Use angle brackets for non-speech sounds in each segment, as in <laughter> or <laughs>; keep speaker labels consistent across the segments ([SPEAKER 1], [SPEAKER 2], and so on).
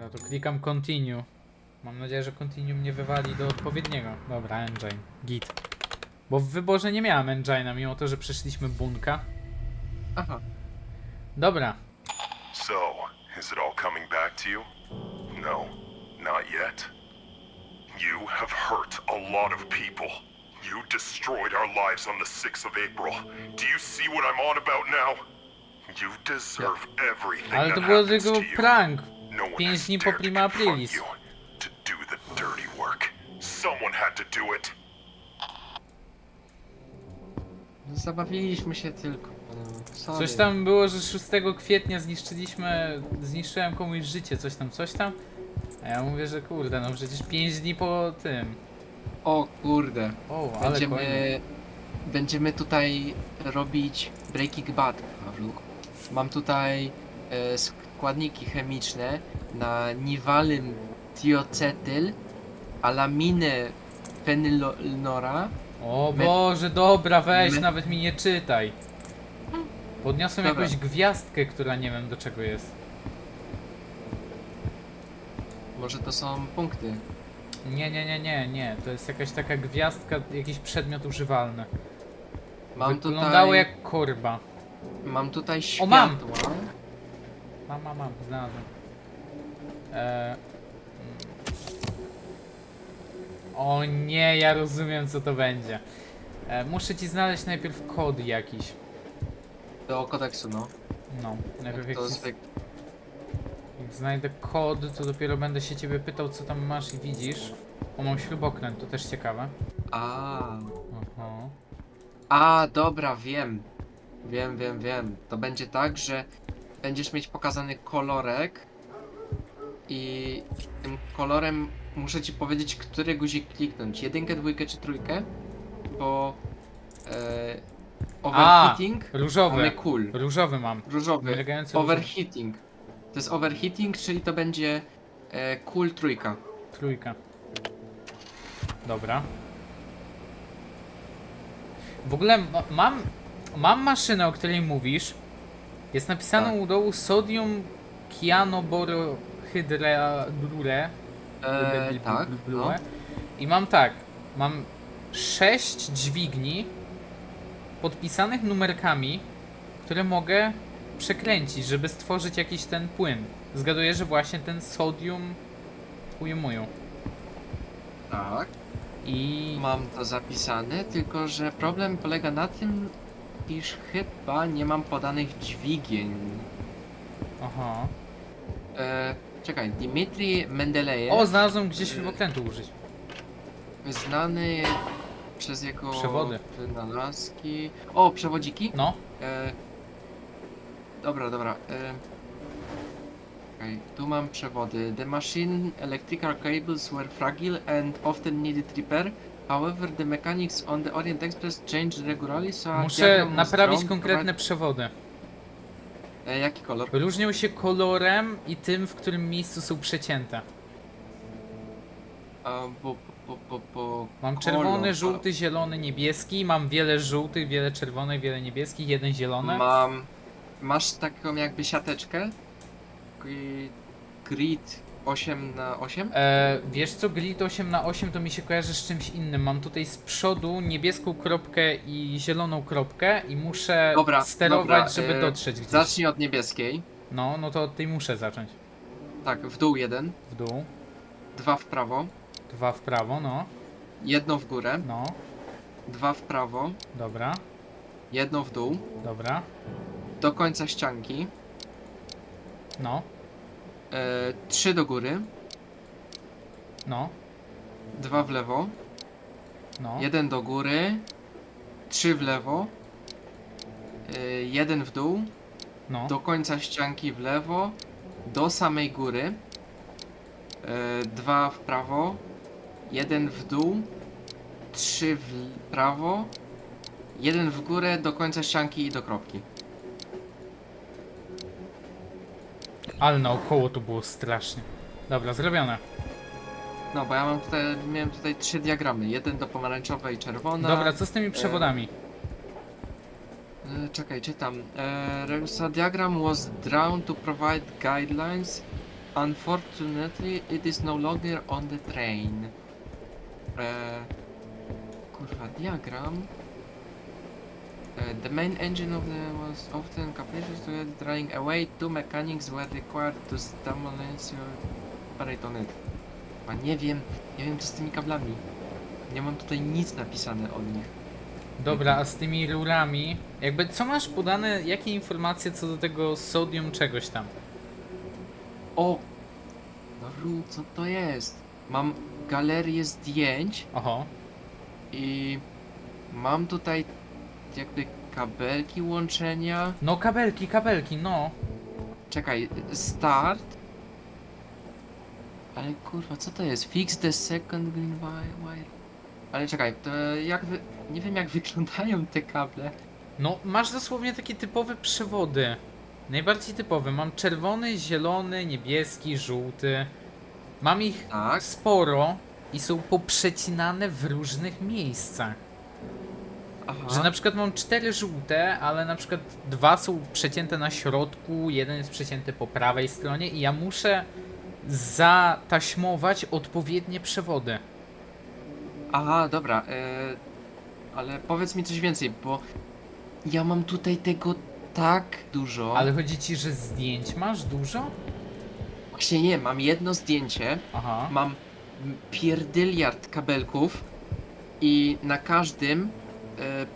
[SPEAKER 1] Dobra, to klikam continue. Mam nadzieję, że continue mnie wywali do odpowiedniego. Dobra, engine. Git. Bo w wyborze nie miałem engine'a, mimo to, że przeszliśmy bunka.
[SPEAKER 2] Aha.
[SPEAKER 1] Dobra.
[SPEAKER 3] So, is it all coming back to you? No, not yet. You have hurt a lot of people. You destroyed our lives on the 6th of April. Do you see what I'm on about now? You deserve everything
[SPEAKER 1] Ale to
[SPEAKER 3] that
[SPEAKER 1] było
[SPEAKER 3] happens
[SPEAKER 1] tylko
[SPEAKER 3] to you.
[SPEAKER 1] prank.
[SPEAKER 3] No one
[SPEAKER 1] Pięć
[SPEAKER 3] has
[SPEAKER 1] dni po prima aprilis.
[SPEAKER 2] Zabawiliśmy się tylko. Sorry.
[SPEAKER 1] Coś tam było, że 6 kwietnia zniszczyliśmy, zniszczyłem komuś życie, coś tam, coś tam. A ja mówię, że kurde, no przecież 5 dni po tym.
[SPEAKER 2] O kurde.
[SPEAKER 1] O, ale
[SPEAKER 2] Będziemy, będziemy tutaj robić Breaking Bad, Pawluk. Mam tutaj e, składniki chemiczne na niwalym tiocetyl, alaminę fenylnora.
[SPEAKER 1] O Boże, dobra, weź, nawet mi nie czytaj. Podniosłem
[SPEAKER 2] Dobra.
[SPEAKER 1] jakąś gwiazdkę, która nie wiem do czego jest.
[SPEAKER 2] Może to są punkty.
[SPEAKER 1] Nie, nie, nie, nie, nie. To jest jakaś taka gwiazdka, jakiś przedmiot używalny.
[SPEAKER 2] Mam
[SPEAKER 1] Wyglądało
[SPEAKER 2] tutaj,
[SPEAKER 1] jak korba.
[SPEAKER 2] mam tutaj
[SPEAKER 1] O,
[SPEAKER 2] światła.
[SPEAKER 1] mam! Mam, mam, mam, znalazłem. E... mm. O nie, ja rozumiem co to będzie. E, muszę ci znaleźć najpierw kod jakiś.
[SPEAKER 2] Do kodeksu, no.
[SPEAKER 1] No, najpierw
[SPEAKER 2] Jak to
[SPEAKER 1] ci, jak znajdę kod, to dopiero będę się ciebie pytał co tam masz i widzisz. O, mam śrubokręt, to też ciekawe.
[SPEAKER 2] A.
[SPEAKER 1] Aha.
[SPEAKER 2] A, dobra, wiem. Wiem, wiem, wiem. To będzie tak, że będziesz mieć pokazany kolorek i tym kolorem muszę ci powiedzieć, który guzik kliknąć. Jedynkę, dwójkę czy trójkę, bo e, overheating
[SPEAKER 1] Różowy.
[SPEAKER 2] mamy cool.
[SPEAKER 1] Różowy mam.
[SPEAKER 2] Różowy.
[SPEAKER 1] Mrygający.
[SPEAKER 2] Overheating. To jest overheating, czyli to będzie e, cool trójka.
[SPEAKER 1] Trójka. Dobra. W ogóle ma- mam, mam maszynę, o której mówisz. Jest napisane
[SPEAKER 2] Tak.
[SPEAKER 1] u dołu sodium cyanoborohydrure.
[SPEAKER 2] E, tak, no.
[SPEAKER 1] I mam tak, mam sześć dźwigni podpisanych numerkami, które mogę przekręcić, żeby stworzyć jakiś ten płyn. Zgaduję, że właśnie ten sodium ujmują.
[SPEAKER 2] Tak.
[SPEAKER 1] I
[SPEAKER 2] Mam to zapisane, tylko że problem polega na tym, iż chyba nie mam podanych dźwigień.
[SPEAKER 1] Aha.
[SPEAKER 2] E, czekaj, Dmitri Mendelejew,
[SPEAKER 1] O, znalazłem gdzie śrubokrętu użyć.
[SPEAKER 2] znany przez jego
[SPEAKER 1] Przewody.
[SPEAKER 2] wynalazki. O, przewodziki?
[SPEAKER 1] No,
[SPEAKER 2] E, dobra, dobra. E, tu mam przewody. The machine electrical cables were fragile and often needed repair. However, the mechanics on the Orient Express changed regularly, so a
[SPEAKER 1] muszę
[SPEAKER 2] diagram
[SPEAKER 1] naprawić
[SPEAKER 2] drawn
[SPEAKER 1] konkretne przewody.
[SPEAKER 2] provide- E, jaki kolor?
[SPEAKER 1] Różnią się kolorem i tym, w którym miejscu są przecięte.
[SPEAKER 2] A, bo, bo, bo, bo
[SPEAKER 1] Mam
[SPEAKER 2] kolor,
[SPEAKER 1] czerwony, żółty, zielony, niebieski. Mam wiele żółtych, wiele czerwonych, wiele niebieskich, jeden zielony.
[SPEAKER 2] Mam. Masz taką jakby siateczkę. Gri- Grid 8 na 8
[SPEAKER 1] E, wiesz co, grid 8 na 8 to mi się kojarzy z czymś innym. Mam tutaj z przodu niebieską kropkę i zieloną kropkę i muszę
[SPEAKER 2] Dobra,
[SPEAKER 1] sterować,
[SPEAKER 2] dobra,
[SPEAKER 1] żeby
[SPEAKER 2] e,
[SPEAKER 1] dotrzeć gdzieś.
[SPEAKER 2] Zacznij od niebieskiej.
[SPEAKER 1] No, no to od tej muszę zacząć.
[SPEAKER 2] Tak, w dół jeden,
[SPEAKER 1] W dół,
[SPEAKER 2] dwa w prawo,
[SPEAKER 1] dwa w prawo, no,
[SPEAKER 2] jedno w górę,
[SPEAKER 1] no,
[SPEAKER 2] dwa w prawo,
[SPEAKER 1] dobra,
[SPEAKER 2] jedno w dół,
[SPEAKER 1] dobra,
[SPEAKER 2] do końca ścianki,
[SPEAKER 1] no,
[SPEAKER 2] e, trzy do góry,
[SPEAKER 1] no,
[SPEAKER 2] dwa w lewo,
[SPEAKER 1] no,
[SPEAKER 2] jeden do góry, trzy w lewo, e, jeden w dół,
[SPEAKER 1] no,
[SPEAKER 2] do końca ścianki w lewo, do samej góry, e, dwa w prawo, jeden w dół, trzy w prawo, jeden w górę, do końca ścianki i do kropki.
[SPEAKER 1] Ale naokoło to było strasznie. Dobra, zrobione.
[SPEAKER 2] No, bo ja mam tutaj, miałem tutaj trzy diagramy, jeden do pomarańczowej i czerwona.
[SPEAKER 1] Dobra, co z tymi przewodami?
[SPEAKER 2] E, czekaj, czytam. E, diagram was drawn to provide guidelines Unfortunately, it is no longer on the train. E, kurwa, diagram. E, the main engine of the was often capricious to it, drying away. Two mechanics were required to stimulate your operate on it. A nie wiem, nie wiem co z tymi kablami. Nie mam tutaj nic napisane o nich.
[SPEAKER 1] Dobra, a z tymi rurami, jakby co masz podane, jakie informacje co do tego sodium czegoś tam?
[SPEAKER 2] O! No ru, co to jest? Mam galerię zdjęć
[SPEAKER 1] Oho,
[SPEAKER 2] i mam tutaj jakby kabelki łączenia.
[SPEAKER 1] no kabelki, kabelki, no.
[SPEAKER 2] Czekaj, start. Ale kurwa, co to jest? Fix the second green wi- wire. Ale czekaj, to jak wy... Nie wiem jak <laughs> wyglądają te kable.
[SPEAKER 1] No, masz dosłownie takie typowe przewody. Najbardziej typowe. Mam czerwony, zielony, niebieski, żółty. Mam ich
[SPEAKER 2] Tak.
[SPEAKER 1] sporo i są poprzecinane w różnych miejscach.
[SPEAKER 2] Aha.
[SPEAKER 1] Że na przykład mam cztery żółte, ale na przykład dwa są przecięte na środku, jeden jest przecięty po prawej stronie i ja muszę zataśmować odpowiednie przewody.
[SPEAKER 2] Aha, dobra. E... Ale powiedz mi coś więcej, bo ja mam tutaj tego tak dużo.
[SPEAKER 1] Ale chodzi ci, że zdjęć masz dużo?
[SPEAKER 2] Właśnie nie, mam jedno zdjęcie,
[SPEAKER 1] Aha.
[SPEAKER 2] mam pierdyliard kabelków i na każdym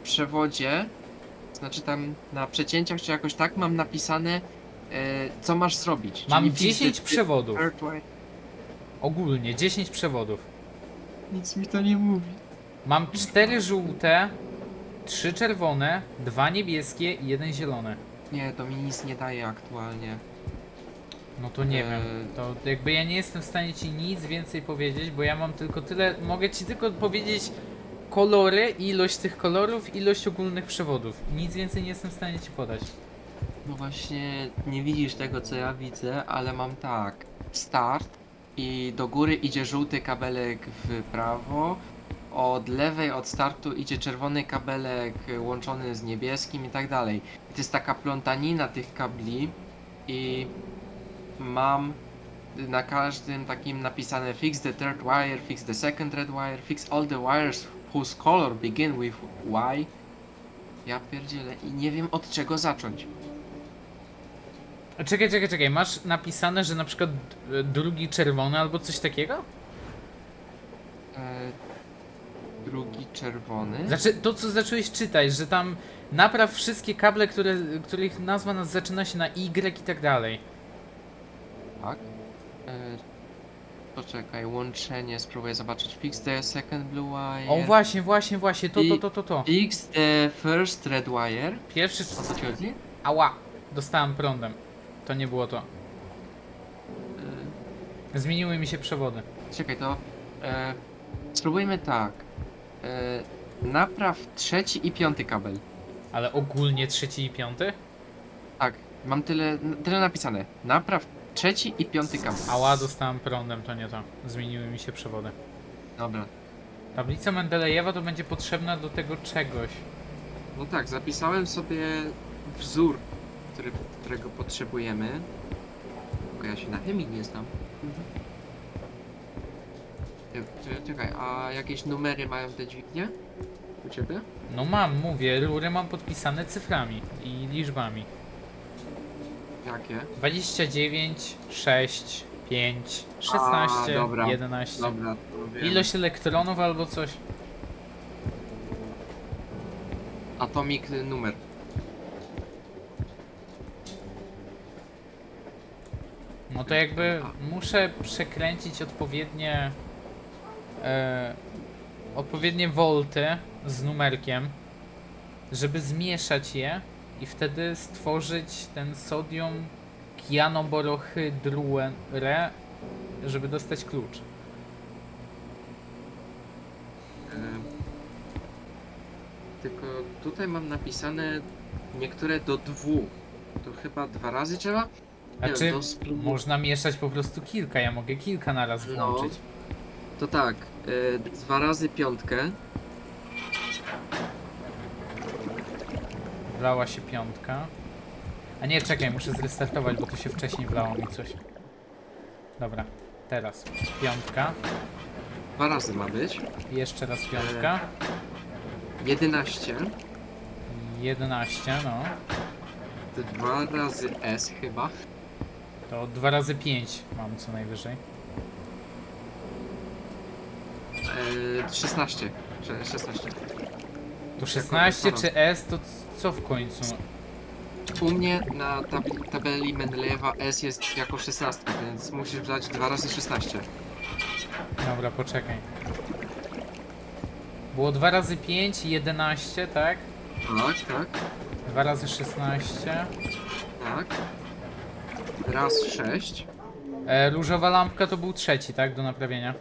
[SPEAKER 2] przewodzie, znaczy tam na przecięciach czy jakoś tak, mam napisane e, co masz zrobić.
[SPEAKER 1] Mam
[SPEAKER 2] Czyli fix
[SPEAKER 1] 10
[SPEAKER 2] the-
[SPEAKER 1] przewodów. Ogólnie 10 przewodów.
[SPEAKER 2] Nic mi to nie mówi.
[SPEAKER 1] Mam cztery żółte, trzy czerwone, dwa niebieskie i jeden zielony.
[SPEAKER 2] Nie, to mi nic nie daje aktualnie.
[SPEAKER 1] No to nie
[SPEAKER 2] Eee.
[SPEAKER 1] wiem. To jakby ja nie jestem w stanie ci nic więcej powiedzieć, bo ja mam tylko tyle. Mogę ci tylko powiedzieć kolory, ilość tych kolorów, ilość ogólnych przewodów. Nic więcej nie jestem w stanie ci podać.
[SPEAKER 2] No właśnie, nie widzisz tego co ja widzę, ale mam tak. Start i do góry idzie żółty kabelek w prawo. Od lewej od startu idzie czerwony kabelek łączony z niebieskim i tak dalej. To jest taka plątanina tych kabli i mam na każdym takim napisane fix the third wire, fix the second red wire, fix all the wires whose color begin with Y. Ja pierdzielę i nie wiem od czego zacząć.
[SPEAKER 1] A Czekaj, czekaj, czekaj. Masz napisane, że na przykład e, drugi czerwony albo coś takiego?
[SPEAKER 2] E, drugi czerwony.
[SPEAKER 1] Znaczy, to co zacząłeś czytać, że tam napraw wszystkie kable, które, których nazwa nas zaczyna się na Y i tak dalej.
[SPEAKER 2] Tak. E, poczekaj, łączenie, spróbuję zobaczyć. Fix the second blue wire.
[SPEAKER 1] O właśnie, właśnie, właśnie, to, to, to, to, to.
[SPEAKER 2] Fix the first red wire.
[SPEAKER 1] Pierwszy...
[SPEAKER 2] O co ci chodzi?
[SPEAKER 1] Ała! Dostałem prądem. To nie było to.
[SPEAKER 2] E,
[SPEAKER 1] Zmieniły mi się przewody.
[SPEAKER 2] czekaj, to e, spróbujmy tak. E, napraw trzeci i piąty kabel.
[SPEAKER 1] Ale ogólnie trzeci i piąty?
[SPEAKER 2] Tak, mam tyle, tyle napisane. Napraw trzeci i piąty kabel.
[SPEAKER 1] Ała, dostałem prądem, to nie to. Zmieniły mi się przewody.
[SPEAKER 2] Dobra.
[SPEAKER 1] Tablica Mendelejewa to będzie potrzebna do tego czegoś.
[SPEAKER 2] No tak, zapisałem sobie wzór, który, którego potrzebujemy. Tylko ja się na chemii nie znam. Cze- cze- Czekaj, a jakieś numery mają te dźwignie? U ciebie?
[SPEAKER 1] No mam, mówię, rury mam podpisane cyframi i liczbami.
[SPEAKER 2] Jakie?
[SPEAKER 1] 29, 6, 5, 16,
[SPEAKER 2] dobra,
[SPEAKER 1] 11.
[SPEAKER 2] Dobra, to wiem.
[SPEAKER 1] Ilość elektronów albo coś.
[SPEAKER 2] Atomic numer.
[SPEAKER 1] No to jakby muszę przekręcić odpowiednie e, odpowiednie wolty z numerkiem, żeby zmieszać je i wtedy stworzyć ten sodium kianoborohydruerę, żeby dostać klucz.
[SPEAKER 2] E, Tylko tutaj mam napisane niektóre do dwóch. To chyba dwa razy trzeba?
[SPEAKER 1] A
[SPEAKER 2] Nie,
[SPEAKER 1] czy
[SPEAKER 2] spró-
[SPEAKER 1] można mieszać po prostu kilka? Ja mogę kilka na raz
[SPEAKER 2] No.
[SPEAKER 1] włączyć.
[SPEAKER 2] To tak, e, dwa razy piątkę.
[SPEAKER 1] Wlała się piątka. A nie, czekaj, muszę zrestartować, bo to się wcześniej wlało mi coś. Dobra, teraz piątka.
[SPEAKER 2] Dwa razy ma być.
[SPEAKER 1] Jeszcze raz piątka.
[SPEAKER 2] 11.
[SPEAKER 1] 11, no.
[SPEAKER 2] Dwa razy S chyba.
[SPEAKER 1] To 2 razy 5 mam co najwyżej.
[SPEAKER 2] E, 16. Sze- 16.
[SPEAKER 1] To 16
[SPEAKER 2] Jako-
[SPEAKER 1] czy S, to co w końcu?
[SPEAKER 2] U mnie na tab- tabeli Mendelejewa S jest jako 16, więc musisz wlać 2 razy 16.
[SPEAKER 1] Dobra, poczekaj. Było 2 razy 5, 11, tak?
[SPEAKER 2] Tak, tak,
[SPEAKER 1] 2 razy 16.
[SPEAKER 2] tak. Raz 6.
[SPEAKER 1] E, różowa lampka to był trzeci, tak? Do naprawienia.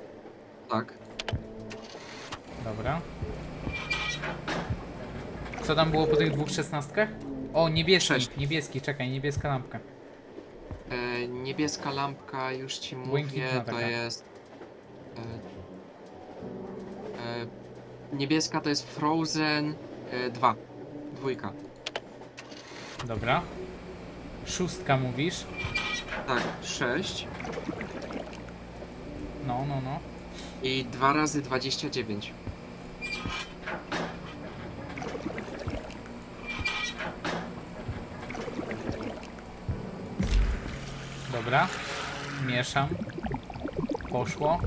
[SPEAKER 2] Tak.
[SPEAKER 1] Dobra. Co tam było po tych dwóch szesnastkach? O, niebieski,
[SPEAKER 2] Sześć.
[SPEAKER 1] niebieski, czekaj, niebieska lampka.
[SPEAKER 2] E, niebieska lampka, już ci
[SPEAKER 1] Błękitna
[SPEAKER 2] mówię, to
[SPEAKER 1] taka.
[SPEAKER 2] jest. E, e, niebieska to jest Frozen e, 2. Dwójka.
[SPEAKER 1] Dobra. Szóstka mówisz?
[SPEAKER 2] Tak, 6
[SPEAKER 1] No, no, no.
[SPEAKER 2] i 2 razy 29.
[SPEAKER 1] Dobra. Mieszam. Poszło.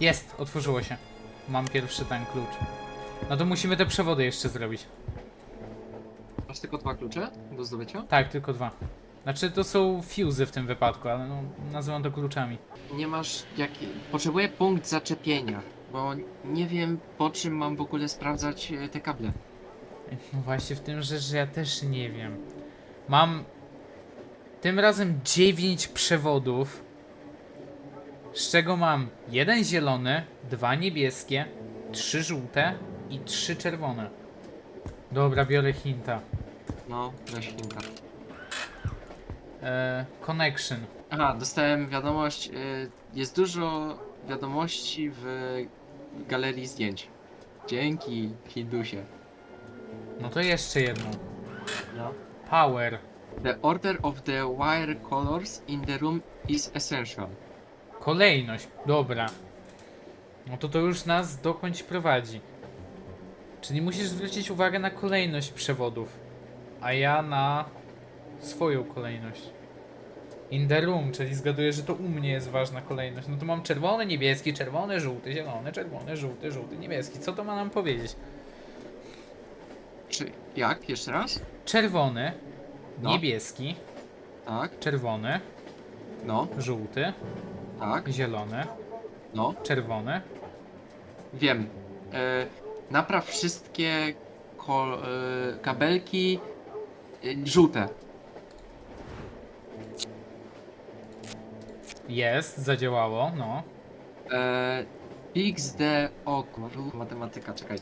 [SPEAKER 1] Jest, otworzyło się. Mam pierwszy ten klucz. No to musimy te przewody jeszcze zrobić.
[SPEAKER 2] Masz tylko dwa klucze do zdobycia?
[SPEAKER 1] Tak, tylko dwa. Znaczy to są fuzy w tym wypadku, ale no, nazywam to kluczami.
[SPEAKER 2] Nie masz jaki. Potrzebuję punkt zaczepienia, bo nie wiem po czym mam w ogóle sprawdzać e, te kable.
[SPEAKER 1] No właśnie w tym rzecz, że ja też nie wiem. Mam tym razem 9 przewodów, z czego mam jeden zielony, dwa niebieskie, trzy żółte i trzy czerwone. Dobra, biorę hinta.
[SPEAKER 2] No, weź Hinta.
[SPEAKER 1] E, connection.
[SPEAKER 2] Aha, dostałem wiadomość. y, Jest dużo wiadomości w galerii zdjęć. Dzięki, Hindusie.
[SPEAKER 1] No to jeszcze jedno.
[SPEAKER 2] No.
[SPEAKER 1] Power.
[SPEAKER 2] The order of the wire colors in the room is essential.
[SPEAKER 1] Kolejność. Dobra. No to to już nas dokądś prowadzi. Czyli musisz zwrócić uwagę na kolejność przewodów, a ja na swoją kolejność. In the room, czyli zgaduję, że to u mnie jest ważna kolejność. No to mam czerwony, niebieski, czerwony, żółty, zielony, czerwony, żółty, żółty, niebieski. Co to ma nam powiedzieć?
[SPEAKER 2] Czy jak? Jeszcze raz?
[SPEAKER 1] Czerwony,
[SPEAKER 2] No.
[SPEAKER 1] niebieski,
[SPEAKER 2] Tak,
[SPEAKER 1] czerwony,
[SPEAKER 2] no,
[SPEAKER 1] żółty,
[SPEAKER 2] tak,
[SPEAKER 1] zielony,
[SPEAKER 2] no.
[SPEAKER 1] czerwony.
[SPEAKER 2] Wiem. E, napraw wszystkie e, kabelki e, żółte.
[SPEAKER 1] Jest, zadziałało, no.
[SPEAKER 2] E, the... O kurwa, matematyka, czekaj.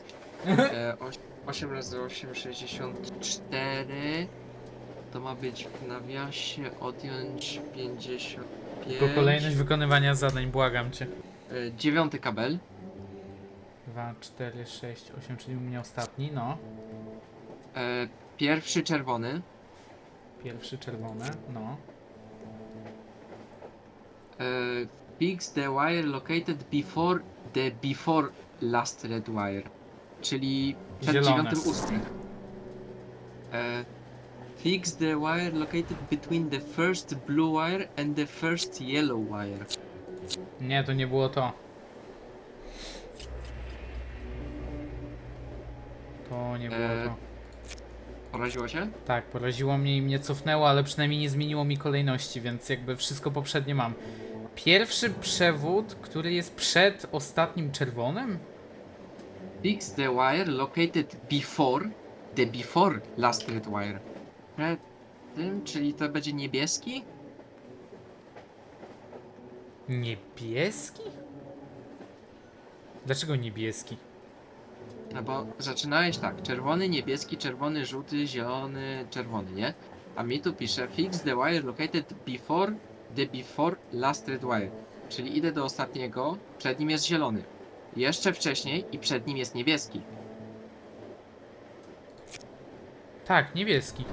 [SPEAKER 2] E, oś- 8 razy 8, 64. To ma być w nawiasie odjąć 55.
[SPEAKER 1] Tylko kolejność wykonywania zadań, błagam cię.
[SPEAKER 2] E, dziewiąty kabel.
[SPEAKER 1] 2, 4, 6, 8, czyli u mnie ostatni, no.
[SPEAKER 2] E, pierwszy czerwony.
[SPEAKER 1] Pierwszy czerwony, no.
[SPEAKER 2] E, fix the wire located before the before last red wire. Czyli przed
[SPEAKER 1] Zielone.
[SPEAKER 2] dziewiątym ósmym. E, fix the wire located between the first blue wire and the first yellow wire.
[SPEAKER 1] Nie, to nie było to. To nie było
[SPEAKER 2] Eee.
[SPEAKER 1] to.
[SPEAKER 2] Poraziło się?
[SPEAKER 1] Tak, poraziło mnie i mnie cofnęło, ale przynajmniej nie zmieniło mi kolejności, więc jakby wszystko poprzednie mam. Pierwszy przewód, który jest przed ostatnim czerwonym?
[SPEAKER 2] Fix the wire located before the before last red wire. Przed tym, czyli to będzie niebieski?
[SPEAKER 1] Niebieski? Dlaczego niebieski?
[SPEAKER 2] No bo zaczynałeś tak, czerwony, niebieski, czerwony, żółty, zielony, czerwony, nie? A mi tu pisze fix the wire located before the before last red wire. Czyli idę do ostatniego, przed nim jest zielony. Jeszcze wcześniej i przed nim jest niebieski.
[SPEAKER 1] Tak, niebieski.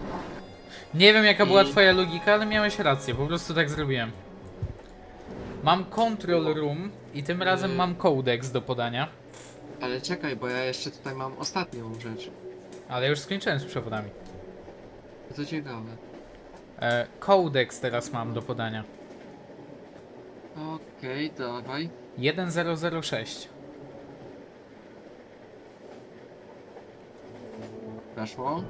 [SPEAKER 1] Nie wiem jaka była
[SPEAKER 2] I-
[SPEAKER 1] twoja logika, ale miałeś rację, po prostu tak zrobiłem. Mam control room i tym razem
[SPEAKER 2] Yy.
[SPEAKER 1] mam codex do podania.
[SPEAKER 2] Ale czekaj, bo ja jeszcze tutaj mam ostatnią rzecz.
[SPEAKER 1] Ale już skończyłem z przewodami.
[SPEAKER 2] To ciekawe.
[SPEAKER 1] E, codex teraz mam do podania.
[SPEAKER 2] Okej, dawaj.
[SPEAKER 1] 1006.
[SPEAKER 2] Weszło.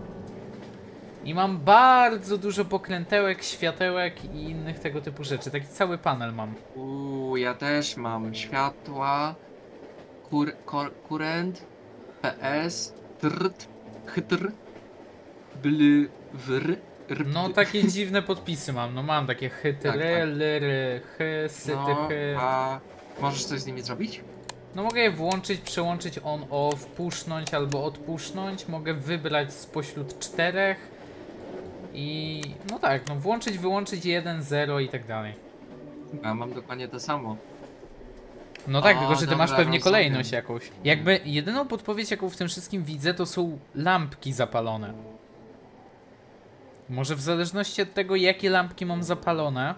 [SPEAKER 1] I mam bardzo dużo pokrętełek, światełek i innych tego typu rzeczy. Taki cały panel mam.
[SPEAKER 2] Uuu, ja też mam światła, kur, kur, kurent, PS, trt, chytr, bly, wr, rp.
[SPEAKER 1] No takie dziwne podpisy mam. No mam takie
[SPEAKER 2] Tak,
[SPEAKER 1] chytry,
[SPEAKER 2] tak.
[SPEAKER 1] lyry, chy, syty,
[SPEAKER 2] no,
[SPEAKER 1] chy.
[SPEAKER 2] a możesz coś z nimi zrobić?
[SPEAKER 1] No mogę je włączyć, przełączyć on off, pusznąć albo odpuszczać. Mogę wybrać spośród czterech. I no tak, no włączyć, wyłączyć 1, 0 i tak dalej.
[SPEAKER 2] Ja mam dokładnie to samo.
[SPEAKER 1] No tak,
[SPEAKER 2] O,
[SPEAKER 1] tylko że ty
[SPEAKER 2] dobra,
[SPEAKER 1] masz pewnie
[SPEAKER 2] rozumiem.
[SPEAKER 1] kolejność jakąś. Jakby jedyną podpowiedź, jaką w tym wszystkim widzę, to są lampki zapalone. Może w zależności od tego, jakie lampki mam zapalone,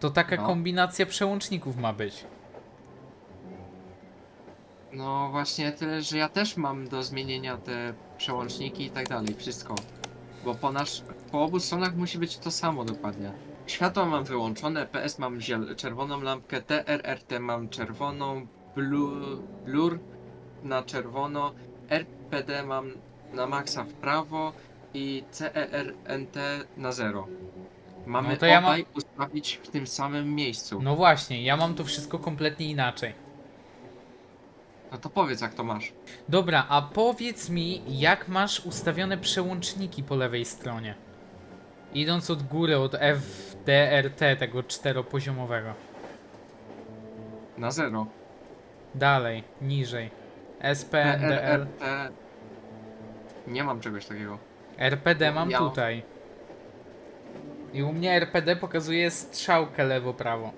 [SPEAKER 1] to taka
[SPEAKER 2] No.
[SPEAKER 1] kombinacja przełączników ma być.
[SPEAKER 2] No właśnie tyle, że ja też mam do zmienienia te przełączniki i tak dalej, wszystko. Bo po, nasz, po obu stronach musi być to samo dokładnie. Światła mam wyłączone, PS mam ziel- czerwoną lampkę, TRRT mam czerwoną, blu- blur na czerwono, RPD mam na maksa w prawo i CERNT na zero. Mamy
[SPEAKER 1] No to ja mam-
[SPEAKER 2] obaj ustawić w tym samym miejscu.
[SPEAKER 1] No właśnie, ja mam to wszystko kompletnie inaczej.
[SPEAKER 2] No to powiedz jak to masz.
[SPEAKER 1] Dobra, a powiedz mi, jak masz ustawione przełączniki po lewej stronie? Idąc od góry, od FDRT, tego czteropoziomowego.
[SPEAKER 2] Na zero.
[SPEAKER 1] Dalej, niżej. SPNDL.
[SPEAKER 2] PRRT. Nie mam czegoś takiego.
[SPEAKER 1] RPD mam
[SPEAKER 2] Ja-
[SPEAKER 1] tutaj. I u mnie RPD pokazuje strzałkę lewo-prawo.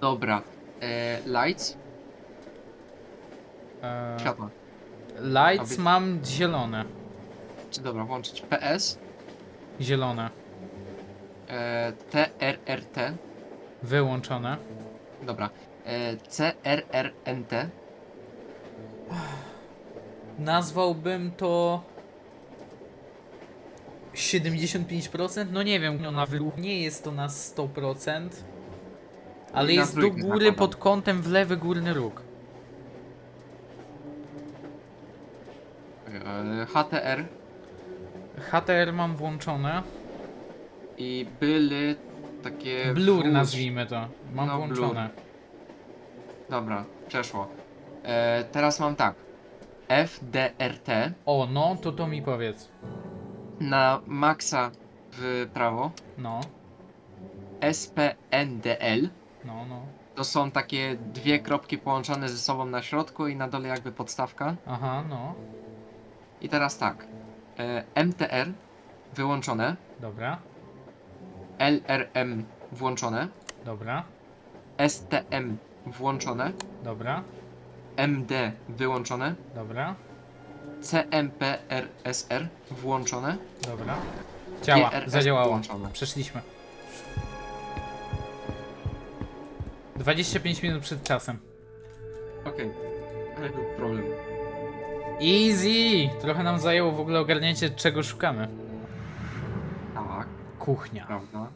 [SPEAKER 2] Dobra. E, lights?
[SPEAKER 1] Eee,
[SPEAKER 2] Światła.
[SPEAKER 1] lights
[SPEAKER 2] Aby-
[SPEAKER 1] mam zielone.
[SPEAKER 2] Czy dobra, włączyć PS?
[SPEAKER 1] Zielone.
[SPEAKER 2] E, TRRT.
[SPEAKER 1] Wyłączone.
[SPEAKER 2] Dobra. E, CRRNT.
[SPEAKER 1] Nazwałbym to 75%? No nie wiem, nie jest to na 100%. Ale
[SPEAKER 2] I na
[SPEAKER 1] jest do
[SPEAKER 2] trójkę
[SPEAKER 1] góry
[SPEAKER 2] zakładam.
[SPEAKER 1] pod kątem w lewy górny róg.
[SPEAKER 2] E, HTR.
[SPEAKER 1] HTR mam włączone.
[SPEAKER 2] I były takie...
[SPEAKER 1] Blur nazwijmy to. Mam
[SPEAKER 2] No,
[SPEAKER 1] włączone.
[SPEAKER 2] Dobra, przeszło. E, teraz mam tak. FDRT
[SPEAKER 1] O, no to to mi powiedz.
[SPEAKER 2] na maksa w prawo.
[SPEAKER 1] No,
[SPEAKER 2] SPNDL
[SPEAKER 1] no, no.
[SPEAKER 2] to są takie dwie kropki połączone ze sobą na środku i na dole jakby podstawka.
[SPEAKER 1] Aha, no.
[SPEAKER 2] I teraz tak. E, MTR wyłączone,
[SPEAKER 1] Dobra,
[SPEAKER 2] LRM włączone,
[SPEAKER 1] dobra,
[SPEAKER 2] STM włączone,
[SPEAKER 1] dobra,
[SPEAKER 2] MD wyłączone,
[SPEAKER 1] dobra,
[SPEAKER 2] CMPRSR włączone.
[SPEAKER 1] dobra. Działa,
[SPEAKER 2] GRS
[SPEAKER 1] zadziałało.
[SPEAKER 2] włączone.
[SPEAKER 1] Przeszliśmy. 25 minut przed czasem.
[SPEAKER 2] Okej. Ale był problem.
[SPEAKER 1] Easy! Trochę nam zajęło w ogóle ogarnięcie czego szukamy.
[SPEAKER 2] Tak,
[SPEAKER 1] Kuchnia.
[SPEAKER 2] prawda.